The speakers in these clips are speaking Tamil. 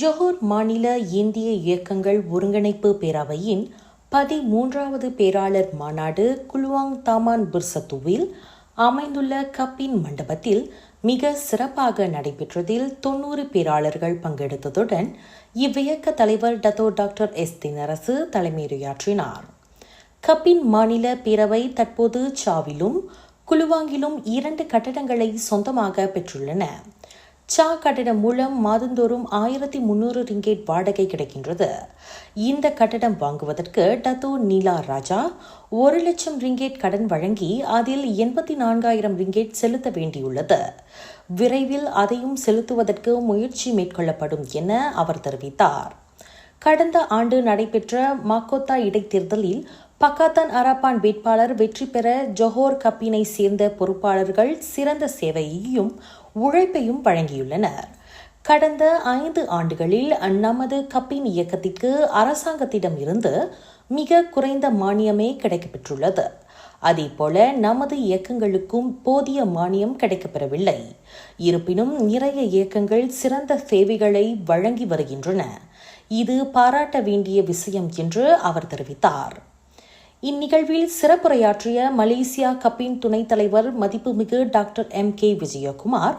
ஜொஹூர் மாநில இந்திய இயக்கங்கள் ஒருங்கிணைப்பு பேரவையின் பதிமூன்றாவது பேராளர் மாநாடு குலுவாங் தாமான் புர்சத்துவில் அமைந்துள்ள கப்பின் மண்டபத்தில் மிக சிறப்பாக நடைபெற்றதில் தொன்னூறு பேராளர்கள் பங்கெடுத்ததுடன் இவ்வியக்க தலைவர் டத்தோ டாக்டர் எஸ் தினரசு தலைமையுரையாற்றினார். கப்பின் மாநில பேரவை தற்போது சாவிலும் குலுவாங்கிலும் இரண்டு கட்டடங்களை சொந்தமாக பெற்றுள்ளன. சா கட்டடம் மூலம் மாதந்தோறும் ஆயிரத்தி முன்னூறு ரிங்கேட் வாடகை கிடைக்கின்றது. இந்த கட்டடம் வாங்குவதற்கு டத்து நீலா ராஜா ஒரு லட்சம் ரிங்கேட் கடன் வழங்கி அதில் எண்பத்தி நான்காயிரம் ரிங்கேட் செலுத்த வேண்டியுள்ளது. விரைவில் அதையும் செலுத்துவதற்கு முயற்சி மேற்கொள்ளப்படும் என அவர் தெரிவித்தார். கடந்த ஆண்டு நடைபெற்ற மாக்கோத்தா இடைத்தேர்தலில் பக்காத்தான் அராப்பான் வேட்பாளர் வெற்றி பெற ஜொஹோர் கப்பினை சேர்ந்த பொறுப்பாளர்கள் சிறந்த சேவையையும் உழைப்பையும் வழங்கியுள்ளனர். கடந்த ஐந்து ஆண்டுகளில் நமது கப்பின் இயக்கத்திற்கு அரசாங்கத்திடம் இருந்து மிக குறைந்த மானியமே கிடைக்கப்பெற்றுள்ளது. அதேபோல நமது இயக்கங்களுக்கும் போதிய மானியம் கிடைக்கப்பெறவில்லை. இருப்பினும் நிறைய இயக்கங்கள் சிறந்த சேவைகளை வழங்கி வருகின்றன. இது பாராட்ட வேண்டிய விஷயம் என்று அவர் தெரிவித்தார். இந்நிகழ்வில் சிறப்புரையாற்றிய மலேசியா கப்பின் துணைத் தலைவர் மதிப்புமிகு டாக்டர் எம் கே விஜயகுமார்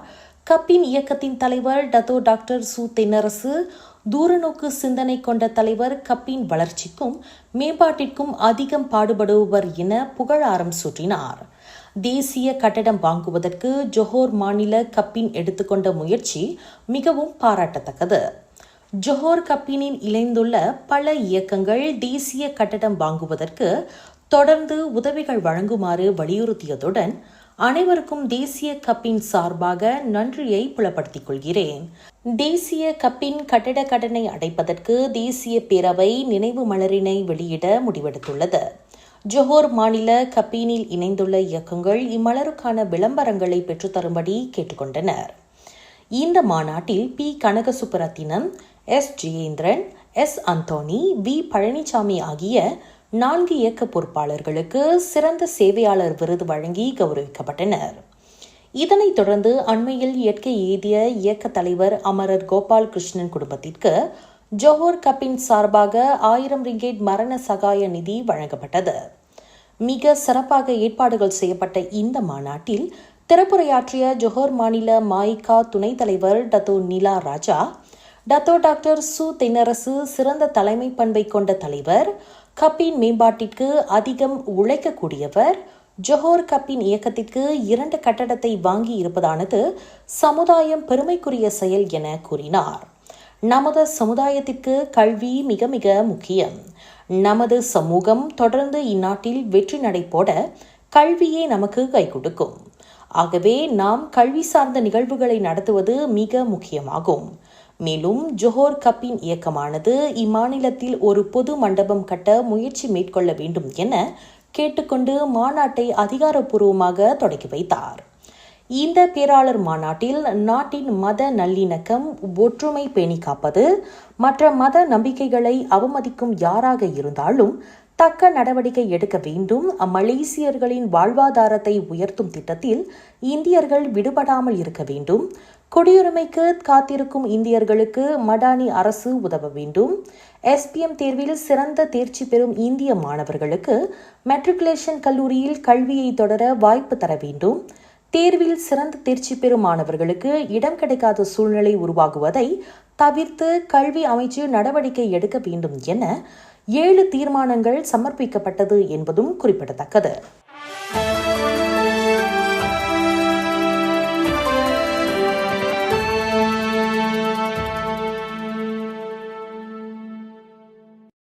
கப்பின் இயக்கத்தின் தலைவர் டதோ டாக்டர் சு தென்னரசு தூரநோக்கு சிந்தனை கொண்ட தலைவர் கப்பின் வளர்ச்சிக்கும் மேம்பாட்டிற்கும் அதிகம் பாடுபடுபவர் என புகழாரம் சூட்டினார். தேசிய கட்டடம் வாங்குவதற்கு ஜொஹோர் மாநில கப்பின் எடுத்துக்கொண்ட முயற்சி மிகவும் பாராட்டத்தக்கது. ஜொஹோர் கப்பினின் இணைந்துள்ள பல இயக்கங்கள் தேசிய கட்டடம் வாங்குவதற்கு தொடர்ந்து உதவிகள் வழங்குமாறு வலியுறுத்தியதுடன் அனைவருக்கும் தேசிய கப்பின் சார்பாக நன்றியை புலப்படுத்திக் கொள்கிறேன். தேசிய கப்பின் கட்டட கடனை அடைப்பதற்கு தேசிய பேரவை நினைவு மலரினை வெளியிட முடிவெடுத்துள்ளது. ஜொஹோர் மாநில கப்பீனில் இணைந்துள்ள இயக்கங்கள் இம்மலருக்கான விளம்பரங்களை பெற்றுத்தரும்படி கேட்டுக்கொண்டனர். இந்த மாநாட்டில் P. Kanagasubbarathinam S. Jeyendran S. Anthony V. Palanisamy ஆகிய நான்கு இயக்க பொறுப்பாளர்களுக்கு சிறந்த சேவையாளர் விருது வழங்கி கௌரவிக்கப்பட்டனர். இதனைத் தொடர்ந்து அண்மையில் இயற்கை எய்திய இயக்க தலைவர் அமரர் கோபால் கிருஷ்ணன் குடும்பத்திற்கு ஜோஹர் கப்பின் சார்பாக ஆயிரம் ரிங்கேட் மரண சகாய நிதி வழங்கப்பட்டது. மிக சிறப்பாக ஏற்பாடுகள் செய்யப்பட்ட இந்த மாநாட்டில் திறப்புரையாற்றிய ஜொஹர் மாநில மாயிகா துணைத் தலைவர் Dato Nila Raja Dato doctor சு தென்னரசு சிறந்த தலைமை பண்பை கொண்ட தலைவர் கப்பின் மேம்பாட்டிற்கு அதிகம் உழைக்கக்கூடியவர் ஜொஹோர் கப்பின் இயக்கத்திற்கு இரண்டு கட்டடத்தை வாங்கி இருப்பதானது சமுதாயம் பெருமைக்குரிய செயல் என கூறினார். நமது சமுதாயத்திற்கு கல்வி மிக மிக முக்கியம். நமது சமூகம் தொடர்ந்து இந்நாட்டில் வெற்றி நடைபோட கல்வியே நமக்கு கை கொடுக்கும். ஆகவே நாம் கல்வி சார்ந்த நிகழ்வுகளை நடத்துவது மிக முக்கியமாகும். மேலும் ஜொஹோர் கப்பின் இயக்கமானது இம்மாநிலத்தில் ஒரு பொது மண்டபம் கட்ட முயற்சி மேற்கொள்ள வேண்டும் என கேட்டுக்கொண்டு மாநாட்டை அதிகாரப்பூர்வமாக தொடங்கி வைத்தார். இந்த பேராளர் மாநாட்டில் நாட்டின் மத நல்லிணக்கம் ஒற்றுமை பேணி காப்பது மற்ற மத நம்பிக்கைகளை அவமதிக்கும் யாராக இருந்தாலும் தக்க நடவடிக்கை எடுக்க வேண்டும். மலேசியர்களின் வாழ்வாதாரத்தை உயர்த்தும் திட்டத்தில் இந்தியர்கள் விடுபடாமல் இருக்க வேண்டும். குடியுரிமைக்கு காத்திருக்கும் இந்தியர்களுக்கு மடானி அரசு உதவ வேண்டும். எஸ்பிஎம் தேர்வில் சிறந்த தேர்ச்சி பெறும் இந்திய மாணவர்களுக்கு மெட்ரிகுலேஷன் கல்லூரியில் கல்வியை தொடர வாய்ப்பு தர வேண்டும். தேர்வில் சிறந்த தேர்ச்சி பெறும் மாணவர்களுக்கு இடம் கிடைக்காத சூழ்நிலை உருவாகுவதை தவிர்த்து கல்வி அமைச்சு நடவடிக்கை எடுக்க வேண்டும் என ஏழு தீர்மானங்கள் சமர்ப்பிக்கப்பட்டது என்பதும் குறிப்பிடத்தக்கது.